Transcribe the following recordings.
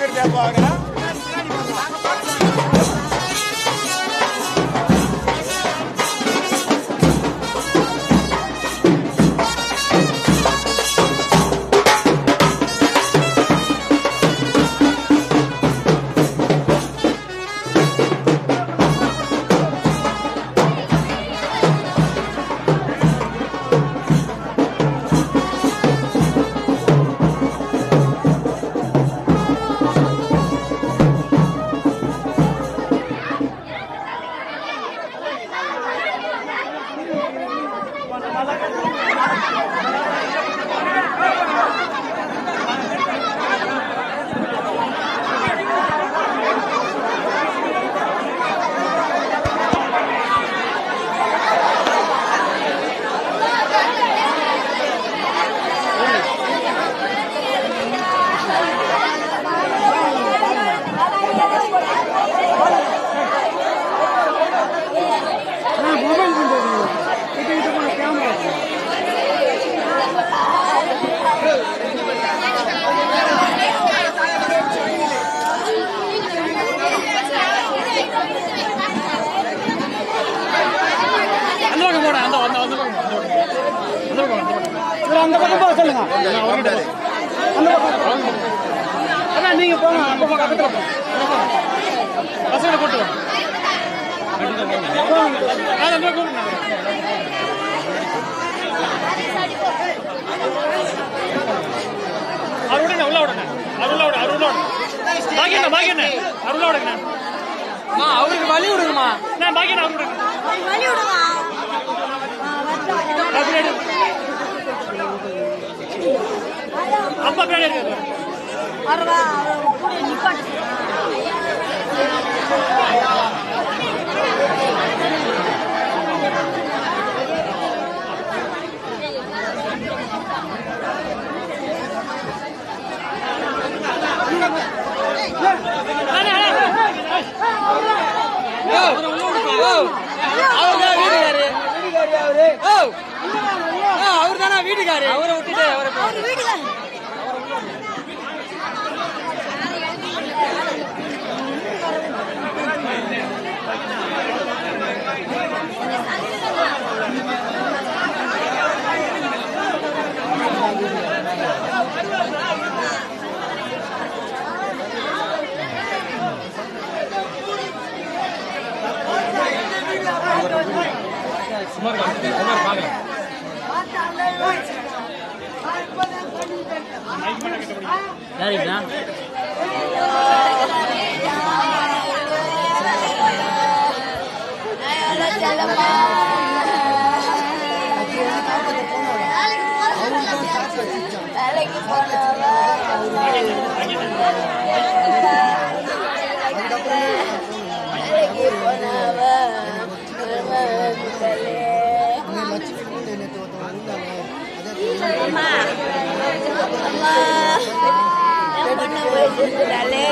Sagar Devar சொல்லுங்க. அண்ணா நீங்க போங்க. அந்த பக்கம் பசங்களை கூட்டு விடுங்க உள்ள விடுங்க அவர் உள்ள விடு விடு பாக்கியண்ணா பாக்கியண்ணா. அவர் உள்ள விடுங்க அவருக்கு வழி விடுங்கம்மா. நான் பாக்கியண்ணா அவர் விடுங்க வழி விடுமா? அவர் தான் வீட்டுக்காரு? அவர். தானே வீட்டுக்காரு? அவரை விட்டுட்டு அவரை போயிட்டுறாளே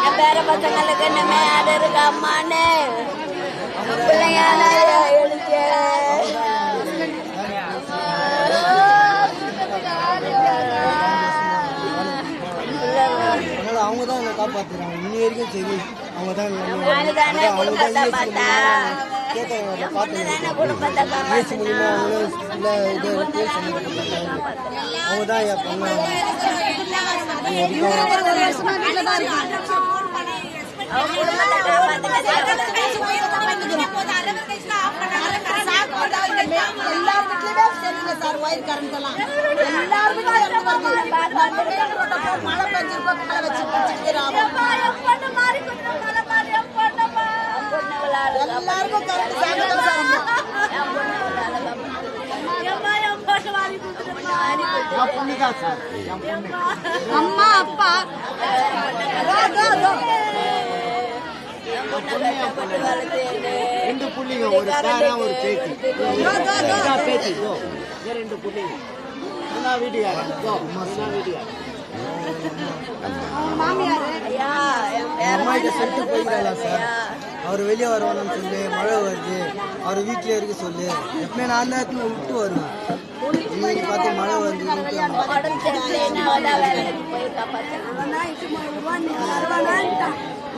என் பேர பசங்களுக்கு என்னமே அது இருக்கு அம்மான்னு பிள்ளைங்க எழுதிய. அதனால அவங்க தான் காப்பாத்துறாங்க. இன்னி வரைக்கும் சரி. அவங்க தானே கேட்க பொண்ணு பேசி மூலியமா அவங்களும் இல்லை இது பேர் அவங்க தான் என் பொண்ணு அவங்க குடும்பத்தை காப்பாத்துனது எல்லாருக்கும் பொண்ணு தான் சார்? என் பொண்ணு. அம்மா அப்பா. ரெண்டு புள்ளிங்க ஒரு பேரா ஒரு பேத்தி. பேத்தி ரெண்டு புள்ளிங்க. இதான் வீட்டுக்காரன் வீட்டுக்காரன் அம்மா கிட்ட சொல்லிட்டு போயிருக்கலாம் சார்? அவர் வெளியே வருவானு சொல்லு மழை வருது அவர் வீட்டிலே இருக்க சொல்லு எப்பவுமே நான் தான் விட்டு வருவேன் இன்னைக்கு பார்த்து மழை வருது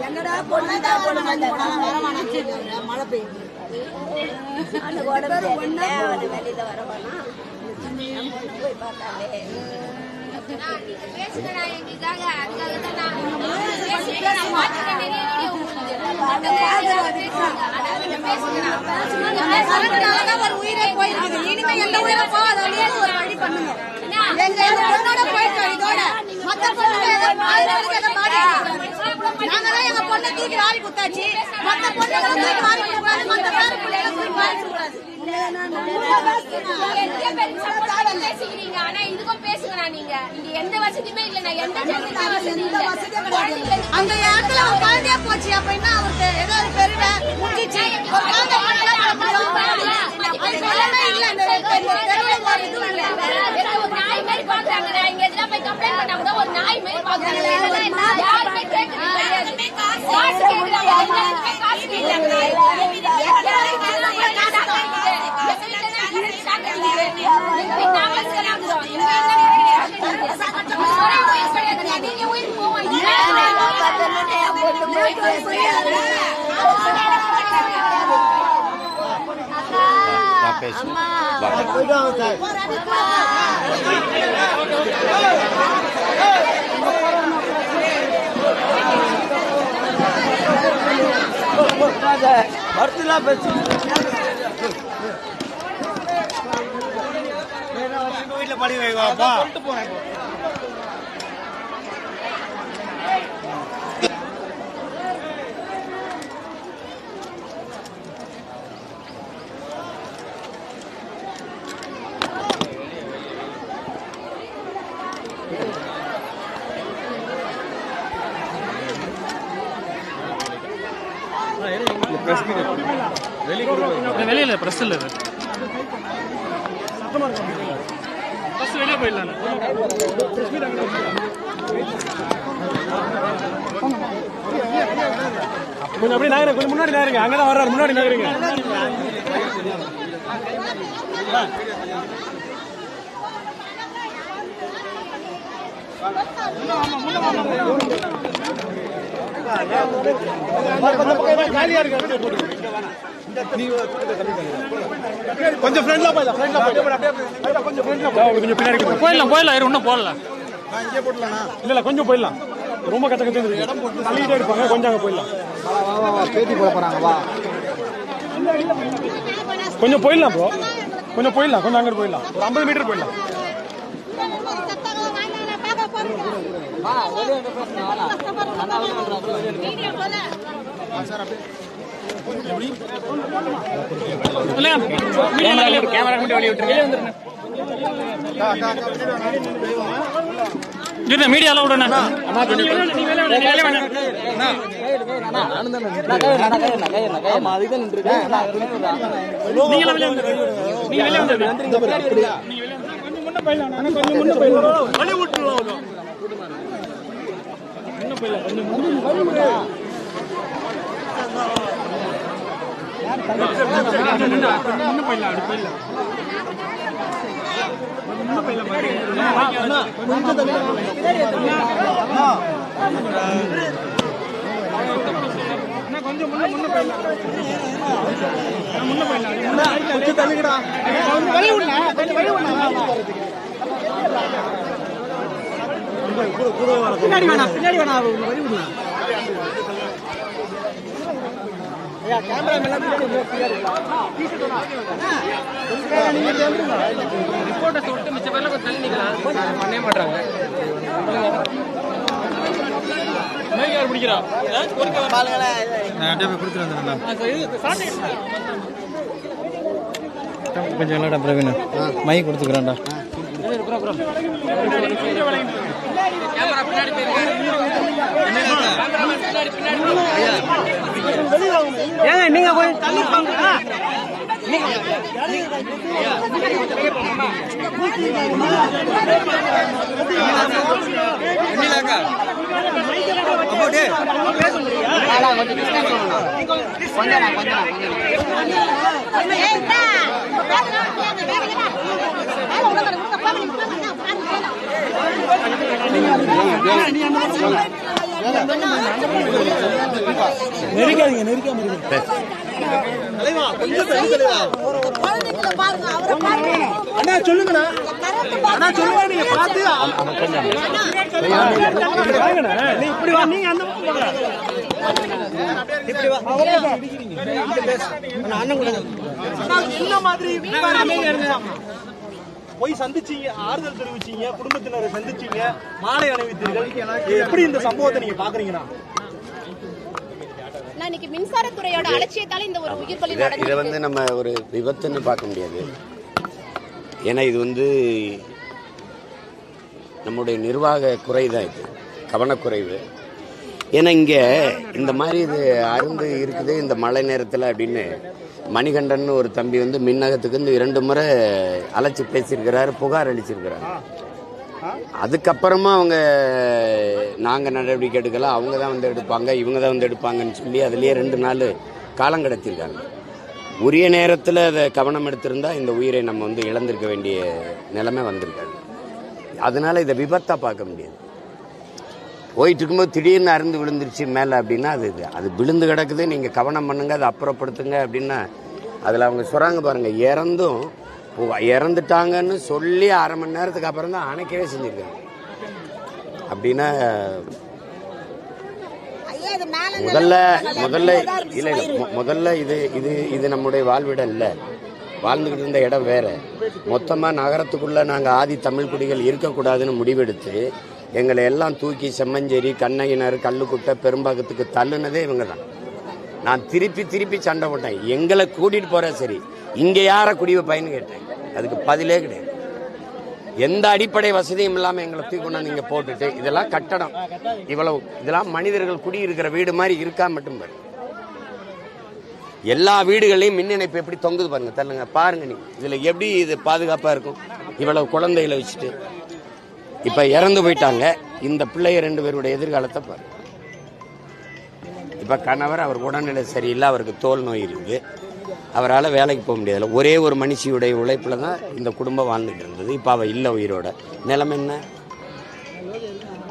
எங்கடா பொண்ணு மழை பெய்யுது அந்த உடம்பு வெளியில வரவானா போய் பார்த்தாலே உயிரே போயிருக்குது இனிமே எந்த உயிரை போகாத ஒரு வழி பண்ணுங்க. எங்க பொண்ணோட போயிட்டோம் இதோட. மத்த பொண்ணு நாங்கதான் எங்க பொண்ணை தூக்கி வாரி குத்தாச்சு மத்த பொண்ணுங்களை தூக்கி வாரி கூடாது மத்த பேர பிள்ளைகளை தூக்கி வாரி கூடாது அந்த இடத்துல அவன் குழந்தைய போச்சு அப்படின்னா அவருக்கு ஏதோ ஒரு பெருமை முடிஞ்சிச்சு ஒரு குழந்தை இல்ல இந்த இந்த ஒரு இதுவும் இல்ல ஒரு நாய் மாதிரி பாக்குறாங்க இங்க எதுனா போய் கம்ப்ளைண்ட் பண்ணா கூட ஒரு நாய் மாதிரி பாக்குறாங்க யாருமே கேட்கறது கிடையாது காசு கேட்கறாங்க காசு கேட்கறாங்க எல்லாரும் கேட்கறாங்க. எங்க வீட்டுல தான் சாக்கு இருக்குது. எங்க வீட்டுல நாங்க இருக்கிறோம். எங்க வீட்டுல சாக்கு இருக்குது. ஒரு உயிர் கிடையாதுங்க. நீங்க உயிர் போவாங்க பேச்சு வீட்டில் படி வைவாப்பா வெளியில இல்ல இது பிரஸ் வெளியே போயிடலாம் கொஞ்சம் அப்படியே நகருங்க கொஞ்சம் முன்னாடி நகருங்க அங்கதான் வர்றாரு முன்னாடி நகருங்க கொஞ்சம் ஃப்ரெண்ட்ல போயிடலாம் ஃப்ரெண்ட்ல போயிடலாம் கொஞ்சம் ஃப்ரெண்ட்ல கொஞ்சம் பின்னாடி போயிடலாம் போயிடலாம் இன்னும் போடலாம் இல்ல இல்ல கொஞ்சம் போயிடலாம். ரொம்ப கத்த கத்து இடம் போட்டு தள்ளிட்டே இருப்பாங்க கொஞ்சம் அங்க போயிடலாம். பேட்டி போட போறாங்க வா கொஞ்சம் போயிடலாம் ப்ரோ கொஞ்சம் போயிடலாம் கொஞ்சம் அங்கிட்டு போயிடலாம். ஒரு ஐம்பது மீட்டர் போயிடலாம். கேமரா மட்டும் வெளியே விட்டுருங்க இருங்க மீடியால விடுண்ணா நீங்க கொஞ்சம் முன்ன போயிடலாம் கொஞ்சம் முன்ன போயிடலாம் வழி விட்டுருவோம் முன்ன போயிடலாம் கொஞ்சம் முன்ன போயிடலாம் போயிடலாம் அப்படி போயிடலாம் முன்ன போயிடலாம் அண்ணா, கொஞ்சம் முன்ன முன்ன போயிடலாம் முன்ன போயிடலாம் கொஞ்சம் தள்ளிக்கடா. கொஞ்சம் வழி விடலாம் கொஞ்சம் வழி விடலாம் பின்னாடி வேணாம் பின்னாடி ரிப்போர்ட்டை விட்டு மிச்ச பேர்ல கொஞ்சம் தள்ளி நிக்கலாம் பண்ணவே மாட்டாங்க பிடிக்கிறா கொஞ்சம் இல்லடா பிரவீன் கொடுத்துக்கிறேன்டா ஏங்க நீங்க கொஞ்சம் தள்ளி போங்க. கொஞ்சம் நெருக்காதீங்க நெருக்காம இருங்க. தலைவா கொஞ்சம் தள்ளி தலைவா. குழந்தைங்களை பாருங்க அவரை பாருங்க. அண்ணா சொல்லுங்கண்ணா. அண்ணா சொல்லுங்க நீங்க பார்த்து இப்படி வா நீங்க அந்த பக்கம் போங்க இப்படி வா. அவ்வளவுதான். அண்ணா, அண்ணன் கொடுங்க. அண்ணா, என்ன மாதிரி போய் சந்திச்சீங்க ஆறுதல் தெரிவிச்சீங்க குடும்பத்தினரை சந்திச்சீங்க மாலை அணிவித்தீர்கள். எப்படி இந்த சம்பவத்தை நீங்க பாக்குறீங்கண்ணா நான் இன்னைக்கு மின்சாரத்துறையோட அலட்சியத்தால இந்த ஒரு உயிர் பலி இதை வந்து நம்ம ஒரு விபத்துன்னு பார்க்க முடியாது. ஏன்னா இது வந்து நம்முடைய நிர்வாக குறை தான் இது. கவனக்குறைவு. ஏன்னா இங்கே இந்த மாதிரி இது அருந்து இருக்குது இந்த மழை நேரத்தில் அப்படின்னு மணிகண்டன் ஒரு தம்பி வந்து மின்னகத்துக்கு இந்த இரண்டு முறை அழைச்சி பேசியிருக்கிறாரு புகார் அளிச்சிருக்கிறாரு. அதுக்கப்புறமா அவங்க நாங்கள் நடவடிக்கை எடுக்கல அவங்க தான் வந்து எடுப்பாங்க இவங்க தான் வந்து எடுப்பாங்கன்னு சொல்லி அதுலேயே ரெண்டு நாள் காலம் கடத்திருக்காங்க உரிய நேரத்தில் அதை கவனம் எடுத்திருந்தா இந்த உயிரை நம்ம வந்து இழந்திருக்க வேண்டிய நிலைமை வந்திருக்காது அதனால இதை விபத்தாக பார்க்க முடியாது. போயிட்டு இருக்கும்போது திடீர்னு அருந்து விழுந்துருச்சு மேலே அப்படின்னா அது இது. அது விழுந்து கிடக்குது நீங்கள் கவனம் பண்ணுங்க அதை அப்புறப்படுத்துங்க அப்படின்னா அதில் அவங்க சொல்கிறாங்க பாருங்கள் இறந்தும் இறந்துட்டாங்கன்னு சொல்லி அரை மணி நேரத்துக்கு அப்புறம் தான் அணைக்கவே செஞ்சுருக்காங்க. அப்படின்னா முதல்ல முதல்ல இல்லை இல்லை முதல்ல இது இது இது நம்முடைய வாழ்விடம் இல்லை. வாழ்ந்துக்கிட்டு இருந்த இடம் வேற. மொத்தமாக நகரத்துக்குள்ள நாங்கள் ஆதி தமிழ் குடிகள் இருக்கக்கூடாதுன்னு முடிவெடுத்து எங்களை எல்லாம் தூக்கி செம்மஞ்சேரி கண்ணகினர் கல்லுக்குட்டை பெரும்பாக்கத்துக்கு தள்ளுனதே இவங்க தான் நான் திருப்பி திருப்பி சண்டை போட்டேன். எங்களை கூட்டிட்டு போற சரி. இங்கே யாரை குடி வைப்பாயின்னு கேட்டேன். அதுக்கு பதிலே கிடையாது. எந்த அடிப்படை வசதியும் இல்லாமல் எங்களை தூக்கி நீங்கள் போட்டுட்டு இதெல்லாம் கட்டடம். இவ்வளவு இதெல்லாம் மனிதர்கள் குடியிருக்கிற வீடு மாதிரி இருக்கா மட்டும் பாரு. எல்லா வீடுகளையும் மின் இணைப்பு எப்படி தொங்குது பாருங்க தள்ளுங்க. பாருங்க நீ இதுல எப்படி இது பாதுகாப்பா இருக்கும்? இவ்வளவு குழந்தைகளை வச்சுட்டு. இப்ப இறந்து போயிட்டாங்க. இந்த பிள்ளைய ரெண்டு பேருடைய எதிர்காலத்தை பாரு. இப்ப கணவர் அவர் உடல்நிலை சரியில்லை அவருக்கு தோல் நோய் இருக்குது அவரால் வேலைக்கு போக முடியாதுல ஒரே ஒரு மனுஷியுடைய உழைப்பில் தான் இந்த குடும்பம் வாழ்ந்துட்டு இருந்தது. இப்போ அவள் இல்லை உயிரோட. நிலம் என்ன?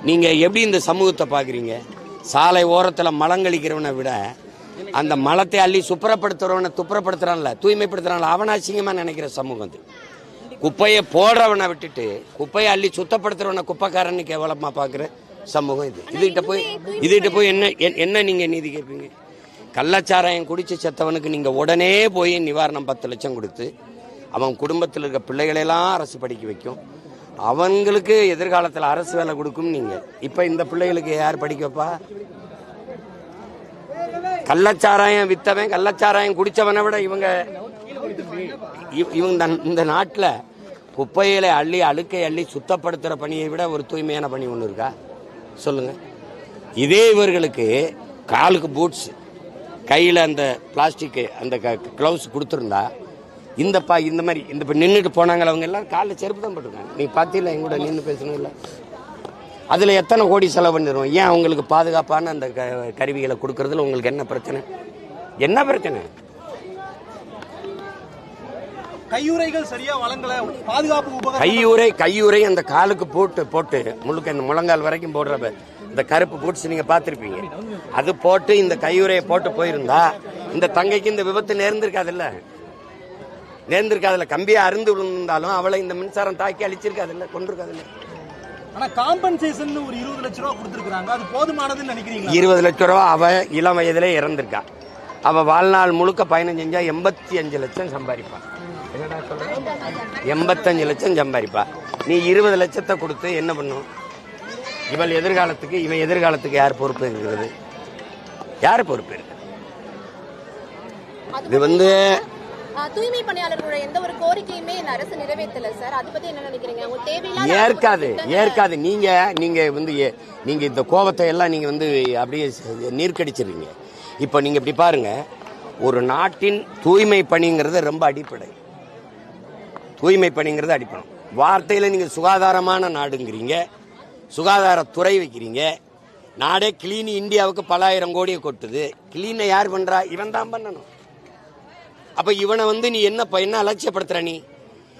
நீங்கள் எப்படி இந்த சமூகத்தை பார்க்குறீங்க சாலை ஓரத்தில் மலங்கழிக்கிறவனை விட அந்த மலத்தை அள்ளி சுப்புறப்படுத்துறவனை துப்புரப்படுத்துகிறான்ல தூய்மைப்படுத்துகிறான்ல அவனை அசிங்கமாக நினைக்கிற சமூகம் அது. குப்பையை போடுறவனை விட்டுட்டு குப்பையை அள்ளி சுத்தப்படுத்துறவனை குப்பைக்காரன்னு கேவலமாக பார்க்குற சமூகம் இது. இதுகிட்ட போய் இதுகிட்ட போய் என்ன என்- என்ன நீங்கள் நீதி கேட்பீங்க? கள்ளச்சாராயம் குடிச்சு செத்தவனுக்கு நீங்கள் உடனே போய் நிவாரணம் பத்து லட்சம் கொடுத்து அவன் குடும்பத்தில் இருக்க பிள்ளைகளெல்லாம் அரசு படிக்க வைக்கும். அவங்களுக்கு எதிர்காலத்தில் அரசு வேலை கொடுக்கும் நீங்கள் இப்போ இந்த பிள்ளைகளுக்கு யார் படிக்க வைப்பா? கள்ளச்சாராயம் வித்தவன் கள்ளச்சாராயம் குடிச்சவனை விட இவங்க இவ- இவங்க இந்த- நாட்டில் குப்பையில அள்ளி அழுக்கை அள்ளி சுத்தப்படுத்துகிற பணியை விட ஒரு தூய்மையான பணி ஒன்று இருக்கா? சொல்லுங்க. இதே இவர்களுக்கு காலுக்கு பூட்ஸ் கையில் அந்த பிளாஸ்டிக்கு அந்த க்ளவுஸ் கொடுத்துருந்தா இந்த பா இந்த மாதிரி இந்த இப்போ நின்றுட்டு போனாங்களே அவங்க எல்லாம் காலில் செருப்பு தான் போட்டிருக்காங்க. நீ பார்த்தீங்களா எங்கூட நின்று பேசணும் இல்லை அதில் எத்தனை கோடி செலவு பண்ணிடுவோம் ஏன் அவங்களுக்கு பாதுகாப்பான அந்த க கருவிகளை கொடுக்கறதுல உங்களுக்கு என்ன பிரச்சனை? என்ன பிரச்சனை? கையுறைகள் சரியா வழங்கல. பாதுகாப்பு கையுறை கையுறை அந்த காலுக்கு போட்டு போட்டு முழுக்க இந்த முழங்கால் வரைக்கும் போடுற ப- இந்த கருப்பு பூட்ஸ் நீங்க பார்த்திருப்பீங்க. அது போட்டு இந்த கையுறையை போட்டு போயிருந்தா இந்த தங்கைக்கு இந்த விபத்து நேர்ந்திருக்காதுல்ல? நேர்ந்திருக்காதுல்ல. கம்பியா அருந்து விழுந்தாலும் அவளை இந்த மின்சாரம் தாக்கி அழிச்சிருக்காதுல்ல? கொண்டிருக்காதுல்ல ஆனா காம்பன்சேஷன் ஒரு இருபது லட்சம் ரூபா கொடுத்துருக்காங்க அது போதுமானதுன்னு நினைக்கிறீங்களா? இருபது லட்ச ரூபா அவ இளம் வயதிலே இறந்திருக்கா. அவ வாழ்நாள் முழுக்க பயணம் செஞ்சா எண்பத்தி அஞ்சு லட்சம் சம்பாதிப்பா. என்னடா சொல்ற எண்பத்தஞ்சு லட்சம் சம்பாதிப்பா நீ இருபது லட்சத்தை கொடுத்து என்ன பண்ணும்? இவள் எதிர்காலத்துக்கு இவன் எதிர்காலத்துக்கு யார் பொறுப்பு இருக்கிறது யார் பொறுப்பு இருக்கு? இது வந்து தூய்மை பணியாளர்களோட எந்த ஒரு கோரிக்கையுமே இந்த அரசு நிறைவேற்றல சார். அதை பத்தி என்ன நினைக்கிறீங்க? அவங்க தேவையில்லாத ஏற்காது ஏற்காது. நீங்க நீங்க வந்து ஏ- நீங்க இந்த கோபத்தை எல்லாம் நீங்க வந்து அப்படியே நீர்க்கடிச்சிருங்க இப்போ நீங்க இப்படி பாருங்க. ஒரு நாட்டின் தூய்மை பணிங்கிறது ரொம்ப அடிப்படை. தூய்மை பணிங்கிறது அடிப்படும் வார்த்தையில நீங்க சுகாதாரமான நாடுங்கிறீங்க. சுகாதாரத்துறை வைக்கிறீங்க. நாடே கிளீன் இந்தியாவுக்கு பலாயிரம் கோடியை கொட்டுது கிளீனை யார் பண்றா? இவன் தான் பண்ணணும். அப்ப இவனை வந்து நீ என்ன ப- என்ன அலட்சியப்படுத்துற நீ?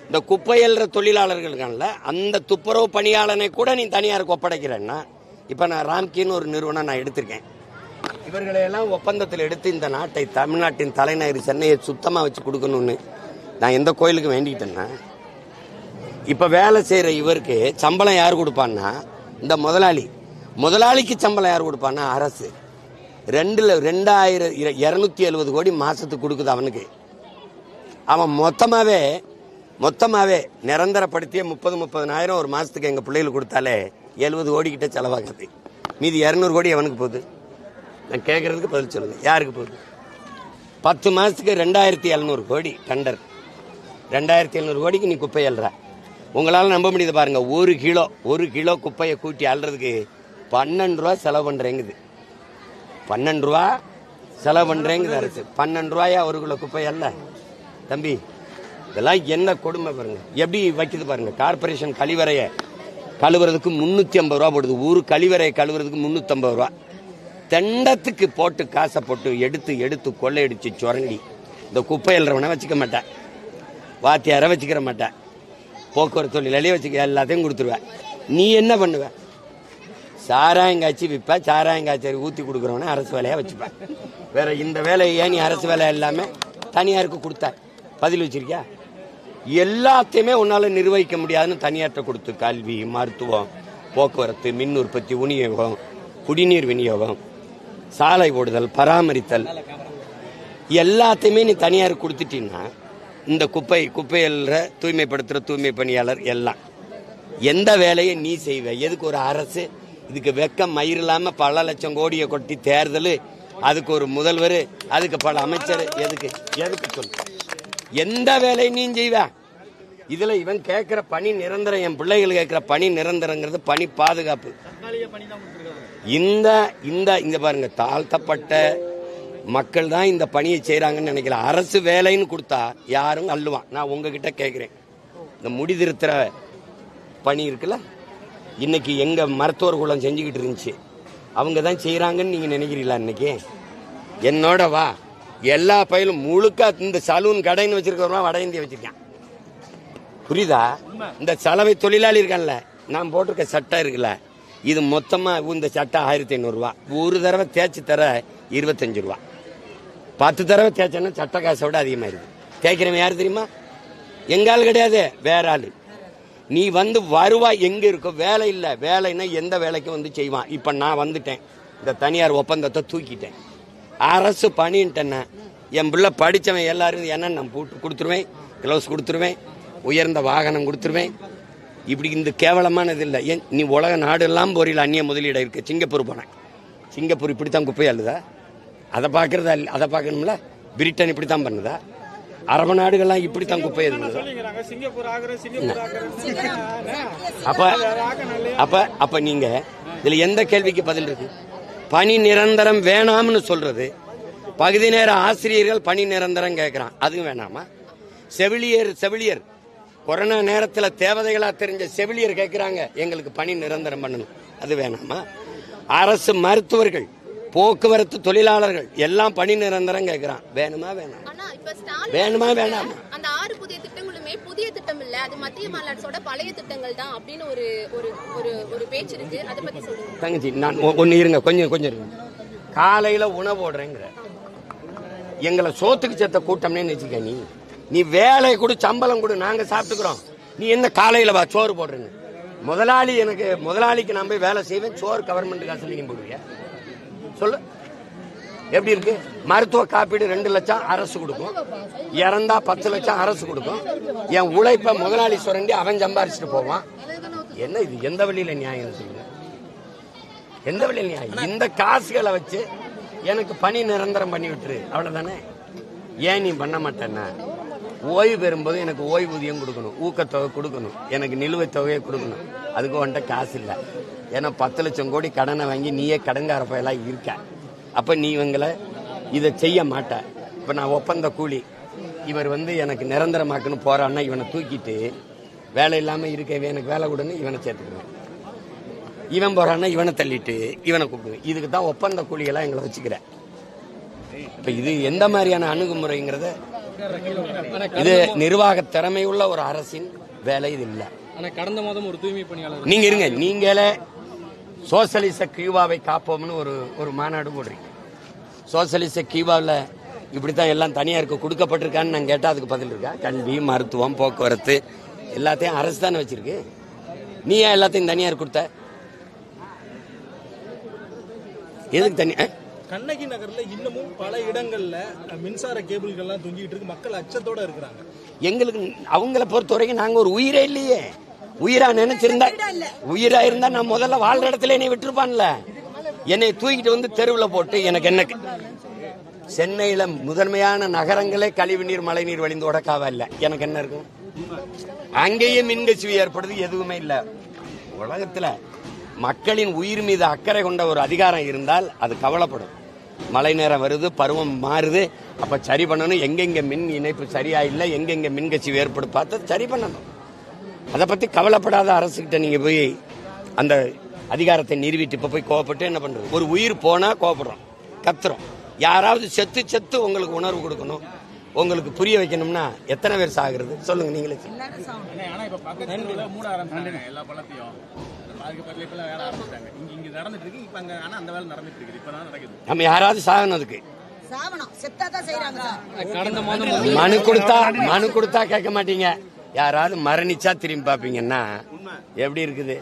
இந்த குப்பையல்ற தொழிலாளர்களுக்கான அந்த துப்புரவு பணியாளனை கூட நீ தனியாருக்கு ஒப்படைக்கிறேன்னா இப்போ நான் ராம்கின்னு ஒரு நிறுவனம் நான் எடுத்திருக்கேன். இவர்களையெல்லாம் ஒப்பந்தத்தில் எடுத்து இந்த நாட்டை தமிழ்நாட்டின் தலைநகர் சென்னையை சுத்தமாக வச்சு கொடுக்கணும்னு நான் எந்த கோயிலுக்கு வேண்டிக்கிட்டேன்னா இப்போ வேலை செய்கிற இவருக்கு சம்பளம் யார் கொடுப்பான்னா இந்த முதலாளி. முதலாளிக்கு சம்பளம் யார் கொடுப்பான்னா அரசு. ரெண்டில் ரெண்டாயிரம் இரநூத்தி எழுபது கோடி மாதத்துக்கு கொடுக்குது அவனுக்கு. அவன் மொத்தமாகவே மொத்தமாகவே நிரந்தரப்படுத்திய முப்பது முப்பதனாயிரம் ஒரு மாதத்துக்கு எங்கள் பிள்ளைகளுக்கு கொடுத்தாலே எழுபது கோடி கிட்ட செலவாகுது. மீதி இரநூறு கோடி அவனுக்கு போகுது. நான் கேட்குறதுக்கு பதில் சொல்லுங்கள் யாருக்கு போகுது? பத்து மாதத்துக்கு ரெண்டாயிரத்தி எழுநூறு கோடி டண்டர். ரெண்டாயிரத்தி எழுநூறு கோடிக்கு நீ குப்பை அல்ற உங்களால் நம்ப முடியுது பாருங்க ஒரு கிலோ ஒரு கிலோ குப்பையை கூட்டி அல்றதுக்கு பன்னெண்டு ரூபா செலவு பண்ணுறேங்குது பன்னெண்டு ரூபா செலவு பண்ணுறேங்குது அரசு. பன்னெண்டு ரூபாயா ஒரு கிலோ குப்பை அல்ல தம்பி இதெல்லாம் என்ன கொடுமை பாருங்க. எப்படி வைக்குது பாருங்க கார்பரேஷன் கழிவறையை கழுவுறதுக்கு முந்நூற்றி ஐம்பது ரூபா போடுது. ஊர் கழிவறையை கழுவுறதுக்கு முந்நூற்றம்பது ரூபா. தெண்டத்துக்கு போட்டு காசை போட்டு எடுத்து எடுத்து கொள்ளையடிச்சு சுரண்டி. இந்த குப்பை எழுறவனை வச்சுக்க மாட்டேன். வாத்தியாரை வச்சுக்கிற மாட்டேன். போக்குவரத்து தொழிலாளியை வச்சுக்க எல்லாத்தையும் கொடுத்துருவேன். நீ என்ன பண்ணுவ? சாராயங்காய்ச்சி விற்ப சாராயங்காய்ச்சி ஊற்றி கொடுக்குறவனே அரசு வேலையாக வச்சுப்பேன். வேற இந்த வேலையை ஏன் நீ அரசு வேலை எல்லாமே தனியாருக்கு கொடுத்த? பதில் வச்சிருக்கியா? எல்லாத்தையுமே உன்னால் நிர்வகிக்க முடியாதுன்னு தனியார்கிட்ட கொடுத்து கல்வி மருத்துவம் போக்குவரத்து மின் உற்பத்தி விநியோகம் குடிநீர் விநியோகம் சாலை ஓடுதல் பராமரித்தல். எல்லாத்தையுமே நீ தனியார் கொடுத்துட்டீங்கன்னா இந்த குப்பை குப்பையல்ற தூய்மைப்படுத்துகிற தூய்மை பணியாளர் எல்லாம். எந்த வேலையை நீ செய்வ? எதுக்கு ஒரு அரசு? இதுக்கு வெக்கம் மயிர் இல்லாம பல லட்சம் கோடியை கொட்டி தேர்தல் அதுக்கு ஒரு முதல்வர் அதுக்கு பல அமைச்சர் எதுக்கு? எதுக்கு சொல்லு. எந்த வேலையை நீ செய்வ? இதுல இவன் கேட்கிற பணி நிரந்தரம் என் பிள்ளைகள் கேட்கிற பணி நிரந்தரங்கிறது பணி பாதுகாப்பு. இந்த இந்த இங்க பாருங்க தாழ்த்தப்பட்ட மக்கள் தான் இந்த பணியை செய்றாங்கன்னு நினைக்கல. அரசு வேலைன்னு கொடுத்தா யாரும் அள்ளுவான். நான் உங்ககிட்ட கேட்கிறேன் இந்த முடிதிருத்துற பணி இருக்குல்ல? இன்னைக்கு எங்க மருத்துவர் குலம் செஞ்சுக்கிட்டு இருந்துச்சு. அவங்க தான் செய்யறாங்கன்னு நீங்க நினைக்கிறீங்களா இன்னைக்கு? என்னோட வா. எல்லா பயிலும் முழுக்க இந்த சலூன் கடைன்னு வச்சிருக்கிறவங்க வட இந்தியா வச்சிருக்கான். புரியுதா? இந்த சலவை தொழிலாளி இருக்கான்ல. நான் போட்டிருக்க சட்டை இருக்குல்ல. இது மொத்தமா இந்த சட்டை ஆயிரத்தி ஐநூறுரூவா ஒரு தடவை தேய்ச்சி தர இருபத்தஞ்சு ரூபா. பத்து தடவை தேய்ச்சேன்னா சட்ட காசை விட அதிகமாக தேய்க்கிறவன் யார் தெரியுமா? எங்க ஆள் கிடையாது வேற ஆள். நீ வந்து வருவாய் எங்க இருக்கோ வேலை இல்லை வேலைன்னா எந்த வேலைக்கும் வந்து செய்வான். இப்போ நான் வந்துட்டேன். இந்த தனியார் ஒப்பந்தத்தை தூக்கிட்டேன். அரசு பணின்ட்டேன்னா என் பிள்ளை படித்தவன் எல்லாரும் என்ன நான் போட்டு கொடுத்துருவேன்? க்ளவுஸ் கொடுத்துருவேன். உயர்ந்த வாகனம் கொடுத்துருவேன். இப்படி இந்த கேவலமானது இல்லை. ஏன் நீ உலக நாடெல்லாம் போறியில் அந்நிய முதலீடு இருக்க சிங்கப்பூர் போனேன். சிங்கப்பூர் இப்படி தான் குப்பை அதை பார்க்கறதா இல்ல அதை பார்க்கணும்ல? பிரிட்டன் இப்படி தான் பண்ணுதா? அரபு நாடுகள்லாம் இப்படி தான் குப்பை ஆகுற அப்ப அப்ப அப்ப நீங்க இதுல எந்த கேள்விக்கு பதில் இருக்கு? பணி நிரந்தரம் வேணாம்னு சொல்றது. பகுதி நேர ஆசிரியர்கள் பணி நிரந்தரம் கேட்கறான் அதுவும் வேணாமா? செவிலியர் செவிலியர். கொரோனா நேரத்தில் தேவதைகளா தெரிஞ்ச செவிலியர் கேட்கறாங்க எங்களுக்கு பணி நிரந்தரம் பண்ணணும். அது வேணாமா? அரசு மருத்துவர்கள். போக்குவரத்து தொழிலாளர்கள் எல்லாம் பணி நிரந்தரம் கேட்கறான் வேணுமா வேணாம். வேணுமா வேணாமா? அந்த ஆறு புதிய திட்டங்களுமே புதிய திட்டம் இல்ல அது மத்திய அரசோட பழைய திட்டங்கள் தான் அப்படின்னு ஒரு ஒரு ஒரு ஒரு பேச்சு இருக்கு. அதை பத்தி சொல்லுங்க. தங்கச்சி நான் ஒ- ஒண்ணு இருங்க கொஞ்சம் கொஞ்சம் இருங்க. காலையில உணவு போடுறேங்கிற. எங்களை சோத்துக்கு சேர்த்த கூட்டம்னே வச்சுக்க நீ. நீ வேலை கொடு சம்பளம் கொடு நாங்க சாப்பிட்டுக்கிறோம். நீ என்ன காலையில வா சோறு போடுறேன்னு. முதலாளி எனக்கு முதலாளிக்கு நான் போய் வேலை செய்வேன் சோறு கவர்மெண்ட் காசு நீங்க போடுவியா? சொல்லு. எப்படி இருக்கு? மருத்துவ காப்பீடு ரெண்டு லட்சம் அரசு கொடுக்கும். இறந்தா பத்து லட்சம் அரசு கொடுக்கும். என் உழைப்ப முதலாளி சுரண்டி அவன் சம்பாரிச்சுட்டு போவான். என்ன இது? எந்த வழியில நியாயம் சொல்லுங்க? எந்த வழியில் நியாயம்? இந்த காசுகளை வச்சு எனக்கு பணி நிரந்தரம் பண்ணி விட்டுரு. அவ்வளவுதானே? ஏன் நீ பண்ண மாட்டேன்னா? ஓய்வு பெறும்போது எனக்கு ஓய்வூதியம் கொடுக்கணும். ஊக்கத்தொகை கொடுக்கணும். எனக்கு நிலுவைத் தொகையை கொடுக்கணும். அதுக்கு உன்ட்ட காசு இல்லை. ஏன்னா பத்து லட்சம் கோடி கடனை வாங்கி நீயே கடன்கார பயலாக இருக்க. அப்ப நீ இவங்களை இதை செய்ய மாட்ட. இப்ப நான் ஒப்பந்த கூலி. இவர் வந்து எனக்கு நிரந்தரமாக்குன்னு போறான்னா இவனை தூக்கிட்டு வேலை இல்லாம இருக்க எனக்கு வேலை கொடுன்னு இவனை சேர்த்துக்குவேன் இவன் போறான்னா இவனை தள்ளிட்டு இவனை கூப்பிடுவேன். இதுக்கு தான் ஒப்பந்த கூலிகளா எங்களை வச்சுக்கிறேன் இப்ப இது எந்த மாதிரியான அணுகுமுறைங்கிறத இது நிர்வாக திறமையுள்ள ஒரு அரசின் வேலை இது இல்லை. கடந்த மாதம் ஒரு தூய்மை பணியாளர் நீங்க இருங்க. நீங்களே சோசலிச கியூபாவை காப்போம்னு ஒரு ஒரு மாநாடு போடுறீங்க. சோசலிச கியூபாவில் இப்படித்தான் எல்லாம் தனியாருக்கு கொடுக்கப்பட்டிருக்கான்னு நான் கேட்டால் அதுக்கு பதில் இருக்கா? கல்வி மருத்துவம் போக்குவரத்து எல்லாத்தையும் அரசு தானே வச்சிருக்கு. நீ ஏன் எல்லாத்தையும் தனியார் கொடுத்த? எதுக்கு தனி ஆ? கண்ணகி நகர்ல இன்னமும் பல இடங்கள்ல மின்சார கேபிள்கள்லாம் தொங்கிட்டு இருக்கு. மக்கள் அச்சத்தோட இருக்கிறாங்க. எங்களுக்கு அவங்கள பொறுத்த வரைக்கும் நாங்க ஒரு உயிரே இல்லையே. உயிரா நினைச்சிருந்தா உயிரா இருந்தா நான் முதல்ல வாழ்ற இடத்துல என்னை விட்டுருப்பான்ல. என்னை தூக்கிட்டு வந்து தெருவில் போட்டு எனக்கு என்ன சென்னையில முதன்மையான நகரங்களே கழிவுநீர் மழைநீர் வழிந்து உடக்காவ இல்ல. எனக்கு என்ன இருக்கும்? அங்கேயே மின்கசிவு ஏற்படுது எதுவுமே இல்ல. உலகத்துல மக்களின் உயிர் மீது அக்கறை கொண்ட ஒரு அதிகாரம் இருந்தால் அது கவலைப்படும். மழை நேரம் வருது பருவம் மாறுது. அப்ப சரி பண்ணணும். எங்கெங்க மின் இணைப்பு சரியா இல்லை எங்கெங்க மின்கசிவு ஏற்படு பார்த்து சரி பண்ணணும். அதை பத்தி கவலைப்படாத அரசுகிட்ட நீங்க போய் அந்த அதிகாரத்தை நிறுவிட்டு இப்ப போய் கோவப்பட்டு என்ன பண்றது? ஒரு உயிர் போனா கோவப்படுறோம் கத்துறோம். யாராவது செத்து செத்து உங்களுக்கு உணர்வு கொடுக்கணும் உங்களுக்கு புரிய வைக்கணும்னா எத்தனை பேர் சாகுறது? சொல்லுங்க நீங்களே சொல்லுங்க. ஆனா இப்ப பக்கத்துல மூட ஆரம்பிச்சாங்க எல்லா பழத்தையும் பாதிக்கப்பட்ட இப்ப வேலை ஆரம்பிச்சிட்டாங்க. இங்க இங்க நடந்துட்டு இருக்கு. இப்ப அங்க ஆனா அந்த வேலை நடந்துட்டு இருக்குது. இப்ப தான் நடக்குது. நம்ம யாராவது சாகணும் அதுக்கு. மனு கொடுத்தா மனு கொடுத்தா கேட்க மாட்டீங்க. யாராவது மரணிச்சா திரும்பி பாப்பீங்கன்னா எப்படி இருக்குது?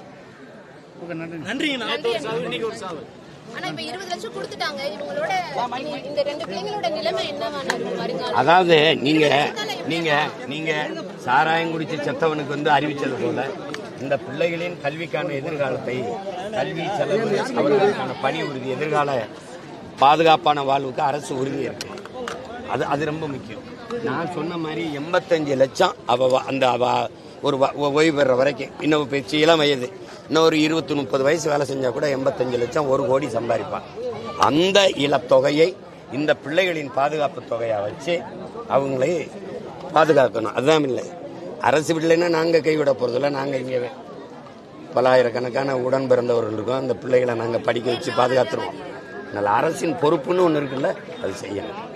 நன்றிங்க நாளைக்கு ஒரு சாவு இன்னைக்கு ஒரு சாவு. ஆனா இப்ப இருபது லட்சம் கொடுத்துட்டாங்க. இவங்களோட இந்த ரெண்டு பிள்ளைங்களோட நிலைமை என்னவான இருக்கும் வருங்காலம் அதாவது நீங்க நீங்க நீங்க சாராயம் குடிச்சு செத்தவனுக்கு வந்து அறிவிச்சது போல இந்த பிள்ளைகளின் கல்விக்கான எதிர்காலத்தை கல்வி செலவு அவர்களுக்கான பணி உறுதி எதிர்கால பாதுகாப்பான வாழ்வுக்கு அரசு உறுதி இருக்கு. அது அது ரொம்ப முக்கியம். நான் சொன்ன மாதிரி எண்பத்தஞ்சு லட்சம் அவ அந்த அவ ஒரு ஒ- ஓய்வு பெற வரைக்கும். இன்னும் பேச்சு இளம் வயது இன்னும் ஒரு இருபத்தி முப்பது வயசு வேலை செஞ்சா கூட எண்பத்தஞ்சு லட்சம் ஒரு கோடி சம்பாதிப்பான். அந்த இளத்தொகையை இந்த பிள்ளைகளின் பாதுகாப்பு தொகையை வச்சு அவங்களை பாதுகாக்கணும். அதுதான் இல்லை. அரசு விடலைன்னா நாங்கள் கைவிட போகிறதில்ல நாங்கள் இங்கே பலாயிரக்கணக்கான உடன் பிறந்தவர்கள் இருக்கோம். அந்த பிள்ளைகளை நாங்கள் படிக்க வச்சு பாதுகாத்துருவோம். அதனால் அரசின் பொறுப்புன்னு ஒன்று இருக்குல்ல அது செய்யணும்.